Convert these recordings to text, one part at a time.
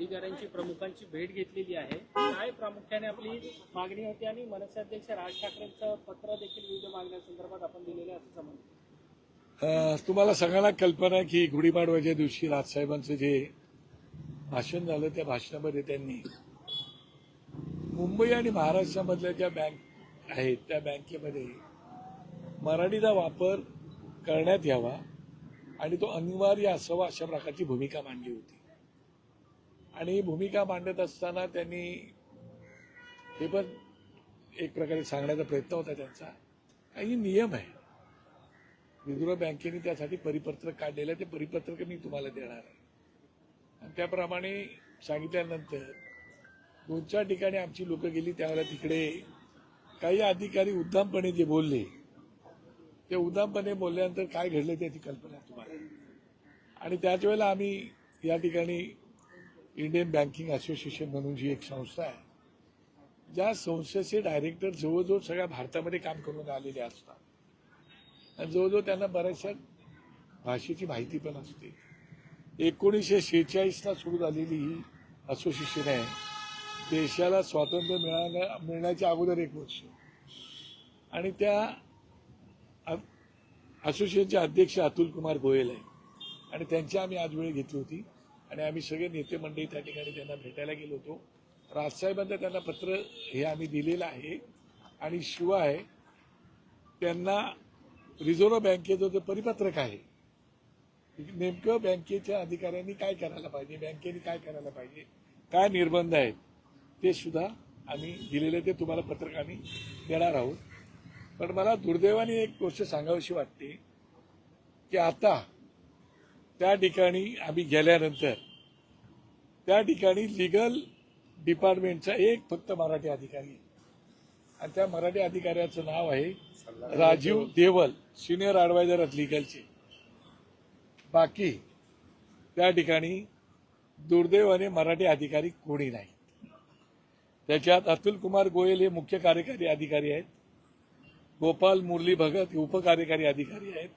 अधिकाऱ्यांची प्रमुखांची भेट घेतलेली आहे. काय प्रामुख्याने आपली मागणी होती आणि मनसे अध्यक्ष राज ठाकरेंचं पत्र देखील विविध मागण्यासंदर्भात आपण दिलेलं असं समजतं तुम्हाला सगळ्यांना कल्पना आहे की गुढीपाडव्याच्या दिवशी राजसाहेबांचं जे भाषण झालं त्या भाषणामध्ये त्यांनी मुंबई आणि महाराष्ट्रामधल्या ज्या बँक आहेत त्या बँकेमध्ये मराठीचा वापर करण्यात यावा आणि तो अनिवार्य असावा अशा प्रकारची भूमिका मांडली होती. आणि भूमिका मांडत असताना त्यांनी हे पण एक प्रकारे सांगण्याचा प्रयत्न होता त्यांचा. काही नियम आहे. रिझर्व्ह बँकेने त्यासाठी परिपत्रक काढलेलं आहे. ते परिपत्रक मी तुम्हाला देणार आहे. आणि त्याप्रमाणे सांगितल्यानंतर दोन चार ठिकाणी आमची लोक गेली. त्यावेळेला तिकडे काही अधिकारी उद्दामपणे जे बोलले ते उद्दामपणे बोलल्यानंतर काय घडलं त्याची कल्पना तुम्हाला. आणि त्याच वेळेला आम्ही या ठिकाणी इंडियन बँकिंग असोसिएशन म्हणून जी एक संस्था आहे ज्या संस्थेचे डायरेक्टर जवळजवळ सगळ्या भारतामध्ये काम करून आलेले असतात. आणि जवळजवळ त्यांना बऱ्याचशा भाषेची माहिती पण असते. एकोणीसशे शेहेचाळीसला सुरू झालेली ही असोसिएशन आहे. देशाला स्वातंत्र्य मिळाल्या मिळण्याच्या अगोदर एक वर्ष. आणि त्या अ- असोसिएशनचे अध्यक्ष अतुल कुमार गोयल आहे. आणि त्यांची आम्ही आज वेळ घेतली होती. आणि आम्ही सगळे नेते मंडळी त्या ठिकाणी त्यांना भेटायला गेलो होतो. राजसाहेबांना त्यांना पत्र हे आम्ही दिलेलं आहे. आणि शिवाय त्यांना रिझर्व्ह बँकेचं जे परिपत्रक आहे नेमकं बँकेच्या अधिकाऱ्यांनी काय करायला पाहिजे बँकेने काय करायला पाहिजे काय निर्बंध आहेत ते सुद्धा आम्ही दिलेले ते तुम्हाला पत्रक आम्ही देणार आहोत. पण मला दुर्दैवाने एक गोष्ट सांगावीशी वाटते की आता त्या ठिकाणी आम्ही गेल्यानंतर त्या ठिकाणी लिगल डिपार्टमेंटचा एक फक्त मराठी अधिकारी आणि त्या मराठी अधिकाऱ्याचं नाव आहे Rajeev Deval senior advisor of लिगलचे बाकी त्या ठिकाणी दुर्दैवाने मराठी अधिकारी कोणी नाही त्याच्यात अतुल कुमार गोयल हे मुख्य कार्यकारी अधिकारी आहेत. गोपाल मुरली भगत हे उपकार्यकारी अधिकारी आहेत.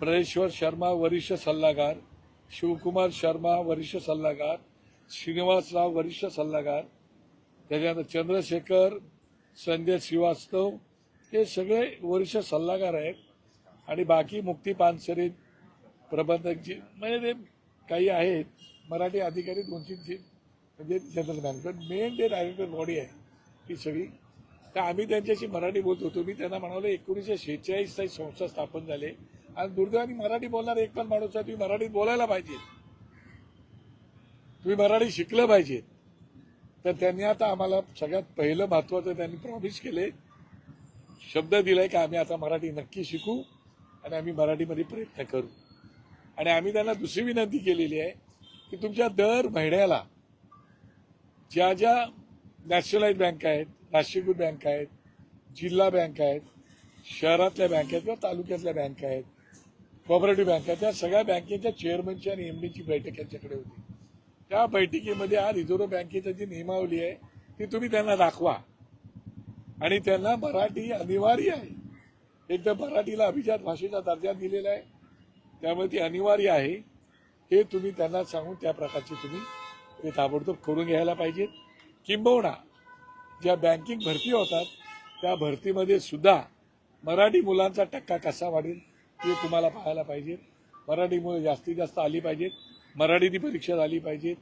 परेश्वर शर्मा वरिष्ठ सल्लागार शिवकुमार शर्मा वरिष्ठ सल्लागार श्रीनिवासराव वरिष्ठ सल्लागार त्याच्यानंतर चंद्रशेखर संजय श्रीवास्तव हे सगळे वरिष्ठ सल्लागार आहेत. आणि बाकी मुक्ती पानसरे प्रबंधक जी म्हणजे ते काही आहेत. मराठी अधिकारी दोन तीन म्हणजे जनरल मॅनेजर. मेन जे डायरेक्टर बॉडी आहे ही सगळी. तर आम्ही त्यांच्याशी मराठी बोलत होतो. मी त्यांना म्हणालो एकोणीसशे शेहेचाळीस संस्था स्थापन झाली. आणि दुर्दैवाने मराठी बोलणार एक पण माणूस आहे तुम्ही मराठीत बोलायला पाहिजे. तुम्ही मराठी शिकलं पाहिजे. तर त्यांनी आता आम्हाला सगळ्यात पहिलं महत्वाचं त्यांनी प्रॉमिस केले. शब्द दिलाय की आम्ही आता मराठी नक्की शिकू आणि आम्ही मराठीमध्ये प्रयत्न करू. आणि आम्ही त्यांना दुसरी विनंती केलेली आहे की तुमच्या दर महिन्याला ज्या ज्या नॅशनलाइज बँक आहेत राष्ट्रीयकृत बँक आहेत जिल्हा बँक आहेत शहरातल्या बँक आहेत किंवा तालुक्यातल्या बँक आहेत कॉपरेटिव्ह बँका त्या सगळ्या बँकेच्या चेअरमनची आणि एमडीची बैठक यांच्याकडे होती. त्या बैठकीमध्ये हा रिझर्व्ह बँकेची जी नियमावली आहे ती तुम्ही त्यांना दाखवा. आणि त्यांना मराठी अनिवार्य आहे. एकदा मराठीला अभिजात भाषेचा दर्जा दिलेला आहे. त्यामुळे ती अनिवार्य आहे. हे तुम्ही त्यांना सांगून त्या प्रकारची तुम्ही ते ताबडतोब करून घ्यायला पाहिजेत. किंबहुना ज्या बँकिंग भरती होतात त्या भरतीमध्ये सुद्धा मराठी मुलांचा टक्का कसा वाढेल? ते तुम्हाला पाहायला पाहिजेत मराठी मुलं जास्तीत जास्त आली पाहिजेत मराठीची परीक्षा झाली पाहिजेत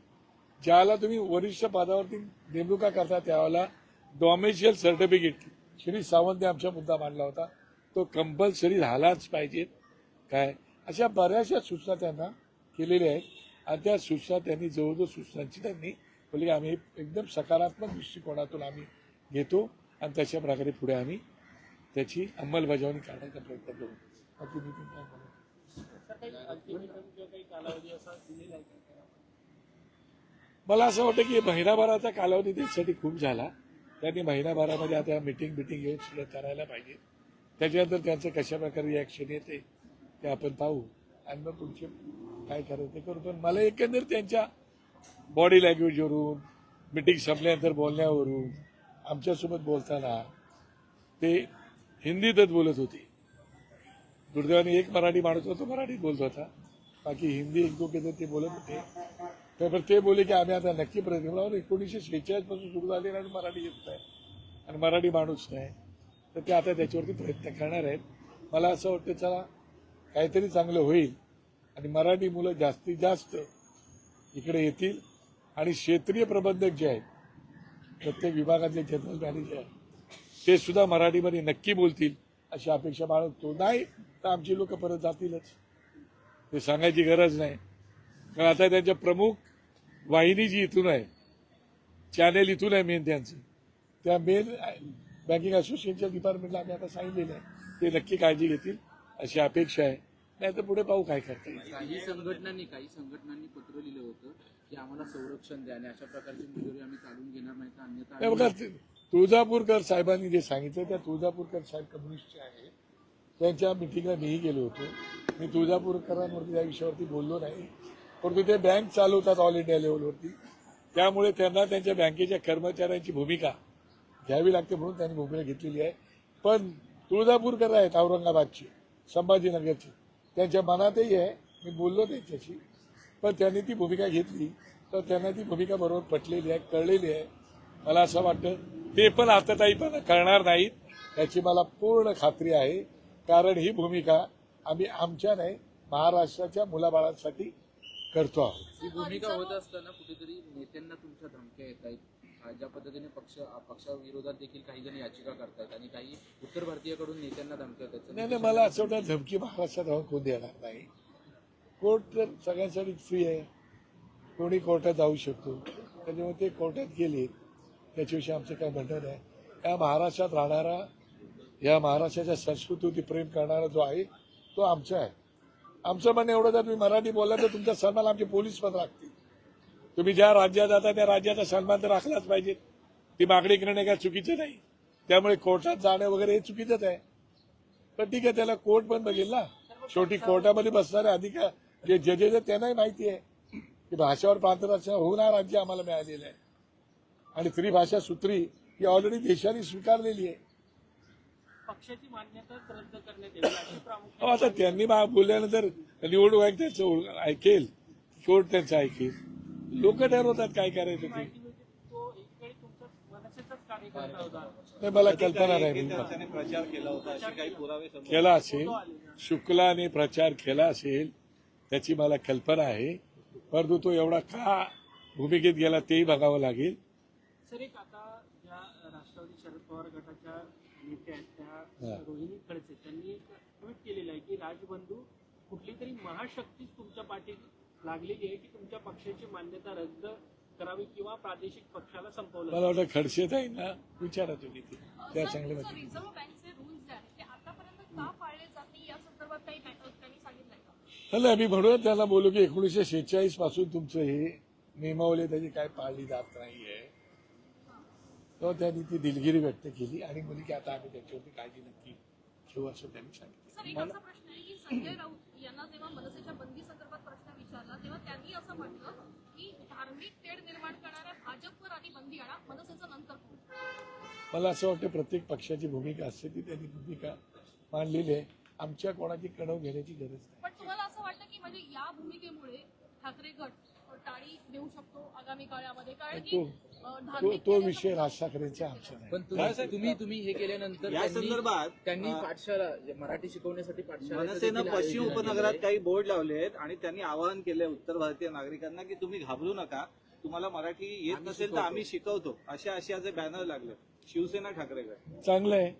ज्याला तुम्ही वरिष्ठ पदावरती नेमणुका करता त्यावेळेला डॉमेशियल सर्टिफिकेट श्री सावंत आमचा मुद्दा मांडला होता. तो कंपल्सरी झालाच पाहिजेत काय? अशा बऱ्याचशा सूचना त्यांना केलेल्या आहेत. आणि त्या सूचना त्यांनी जवळजवळ सूचनांची त्यांनी बोलली की आम्ही एकदम सकारात्मक दृष्टिकोनातून आम्ही घेतो. आणि तशा प्रकारे पुढे आम्ही त्याची अंमलबजावणी करण्याचा प्रयत्न करू. काय काही कालावधी असा दिलेला आहे मला असं वाटतं की महिनाभराचा कालावधी त्यासाठी खूप झाला. त्यांनी महिनाभरामध्ये आता मिटिंग बिटिंग येऊन सुद्धा करायला पाहिजे. त्याच्यानंतर त्यांचं कशा प्रकारे रिॲक्शन येते ते आपण पाहू. आणि मग पुढचे काय करायचं ते करू. पण मला एकंदर त्यांच्या बॉडी लँग्वेजवरून मिटिंग संपल्यानंतर बोलण्यावरून आमच्यासोबत बोलताना ते हिंदीतच बोलत होते. दुर्दैवाने एक मराठी माणूस होता तो मराठीत बोलत होता. बाकी हिंदी एक दोघे ते बोलत होते. तर ते बोले की आम्ही आता नक्की प्रयत्न करू एकोणीसशे शेहेचाळीसपासून सुरू झाले आणि मराठी येत नाही. आणि मराठी माणूस नाही. तर ते आता त्याच्यावरती प्रयत्न करणार आहेत. मला असं वाटतं चला काहीतरी चांगलं होईल. आणि मराठी मुलं जास्तीत जास्त इकडे येतील. आणि क्षेत्रीय प्रबंधक जे आहेत प्रत्येक विभागातले जनरल मॅनेजर आहेत ते सुद्धा मराठीमध्ये नक्की बोलतील अशी अपेक्षा बाळगतो. नाही तर आमची लोक परत जातीलच. ते सांगायची गरज नाही. कारण आता त्यांच्या प्रमुख वाहिनी जी इथून आहे चॅनेल इथून आहे मेन त्यांचं. त्या मेन बँकिंग असोसिएशनच्या डिपार्टमेंटला आम्ही आता सांगितलेलं आहे. ते नक्की काळजी घेतील अशी अपेक्षा आहे. नाही तर पुढे पाहू काय करता येईल. काही संघटनांनी काही संघटनांनी पत्र लिहिलं होतं की आम्हाला संरक्षण द्या. आणि अशा प्रकारची मुजोरी आम्ही चालून घेणार नाही तर अन्यथा बघा ते- तुळजापूरकर साहेबांनी जे सांगितलं त्या तुळजापूरकर साहेब कम्युनिस्टचे आहे त्यांच्या मिटिंगला मीही गेलो होतो. मी तुळजापूरकरांवरती त्या विषयावरती बोललो नाही. परंतु ते बँक चालवतात ऑल इंडिया लेवलवरती त्यामुळे त्यांना त्यांच्या बँकेच्या कर्मचाऱ्यांची भूमिका घ्यावी लागते म्हणून त्यांनी भूमिका घेतलेली आहे. पण तुळजापूरकर आहेत औरंगाबादची संभाजीनगरची. त्यांच्या मनातही आहे मी बोललो त्यांच्याशी. पण त्यांनी ती भूमिका घेतली. तर त्यांना ती भूमिका बरोबर पटलेली आहे कळलेली आहे. मला असं वाटतं ते पण पण करणार नाहीत याची मला पूर्ण खात्री आहे. कारण ही भूमिका आम्ही आमच्या नाही महाराष्ट्राच्या मुलाबाळांसाठी करतो आहोत. ही भूमिका होत असताना कुठेतरी नेत्यांना तुमच्या धमक्या येत आहेत. ज्या पद्धतीने पक्ष आ, पक्षाविरोधात देखील काही जण याचिका करतायत आणि काही उत्तर भारतीयकडून नेत्यांना धमक्या येत आहेत. नाही नाही मला असं वाटतं धमकी महाराष्ट्रात राहून कोण देणार नाही. कोर्ट तर सगळ्यांसाठी फ्री आहे. कोणी कोर्टात जाऊ शकतो. त्याच्यामुळे ते कोर्टात गेले. त्याच्याविषयी आमचं काय म्हणणं नाही. या महाराष्ट्रात राहणारा या महाराष्ट्राच्या संस्कृतीवरती प्रेम करणारा जो आहे तो आमचा आहे. आमचं म्हणणं एवढं जर तुम्ही मराठी बोलला तर तुमचा सन्मान आमचे पोलीस पण राखतील. तुम्ही ज्या राज्यात जाता त्या राज्याचा सन्मान तर राखलाच पाहिजे. ती मागणी करणं काय चुकीचं नाही. त्यामुळे कोर्टात जाणं वगैरे हे चुकीचंच आहे. पण ठीक आहे त्याला कोर्ट पण बघेल ना. शेवटी कोर्टामध्ये बसणारे अधिकार जे जजेस आहेत त्यांनाही माहिती आहे. की भाषेवर प्रांतरक्षण होऊन हा राज्य आम्हाला मिळालेलं आहे. आणि त्रिभाषा सूत्री ही ऑलरेडी देशाने स्वीकारलेली आहे. पक्षाची मान्यता रद्द करण्यात अशी प्रामुख्याने आता त्यांनी बोलल्यानंतर निवडणूक आयोग त्याचं ओळ- ऐकेल. कोर्ट त्यांचं ऐकेल. लोक ठरवतात काय करायचं ते. माहिती मिळते तो एकीकडे तुमचा मनसेचाच कार्यकर्ता होता. नाही, मला कल्पना नाही मी त्याने प्रचार केला होता असे काही पुरावे समोर केला असेल. शुक्लाने प्रचार केला असेल त्याची मला कल्पना आहे. परंतु तो एवढा का भूमिकेत गेला तेही बघावं लागेल. सर एक आता ज्या राष्ट्रवादी शरद पवार गटाच्या नेत्या आहेत. त्या रोहिणी खडसे. त्यांनी एक ट्विट केलेलं आहे की राजबंधू कुठली तरी महाशक्तीच तुमच्या पाठीत लागलेली आहे की तुमच्या पक्षाची मान्यता रद्द करावी किंवा प्रादेशिक पक्षाला संपवलं मला वाटतं खडसेत आहे ना विचारा तुम्ही ते. त्या चांगले रिझर्व्ह बँकचे रूल्स जे आहेत ते आतापर्यंत का पाळले जात नाही? या संदर्भात काही त्यांनी सांगितलंय का? नाही मी म्हणून त्याला बोलू की एकोणीसशे शेहेचाळीसपासून तुमचं हे नियमावली त्याची काय पाळली जात नाहीये. तर त्यांनी ती दिलगिरी व्यक्त केली आणि बोलली की आता आम्ही त्याच्यावरती काळजी नक्की घेऊ असं त्यांनी सांगितलं. संजय राऊत यांना जेव्हा मनसेच्या बंदी संदर्भात प्रश्न विचारला तेव्हा त्यांनी असं म्हटलं की धार्मिक तेढ निर्माण करणाऱ्या भाजपवर आधी बंदी आणा मनसेचं नंतर. मला असं वाटतं प्रत्येक पक्षाची भूमिका असते ती त्यांनी भूमिका मांडलेली आहे. आमच्या कोणाची कणव घेण्याची गरज नाही. पण तुम्हाला असं वाटतं की म्हणजे या भूमिकेमुळे ठाकरे गट टाळी देऊ शकतो आगामी काळामध्ये? कारण की तो तो विषय राज ठाकरेंचा आमचा नाही. पण तुम्ही तुम्ही तुम्ही हे केल्यानंतर या त्यांनी- संदर्भात, त्यांनी अ, जे मराठी शिकवण्यासाठी पाठशाला मनसेनं पश्चिम उपनगरात काही बोर्ड लावले आहेत आणि त्यांनी आवाहन केले उत्तर भारतीय नागरिकांना की तुम्ही घाबरू नका. तुम्हाला मराठी येत आम्ही नसेल तर शिकवतो. आम्ही शिकवतो. अशा अशाचे बॅनर लागले. शिवसेना ठाकरेगड चांगलं आहे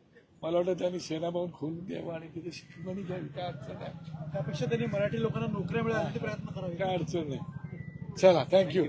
मला वाटतं त्यांनी सेनाभाऊन खोलून द्यावं आणि तिथे शिकवणी घ्यावी. काय अडचण आहे त्यापेक्षा त्यांनी मराठी लोकांना नोकऱ्या मिळाल्यासाठी प्रयत्न करावे? काय अडचण नाही. चला थँक्यू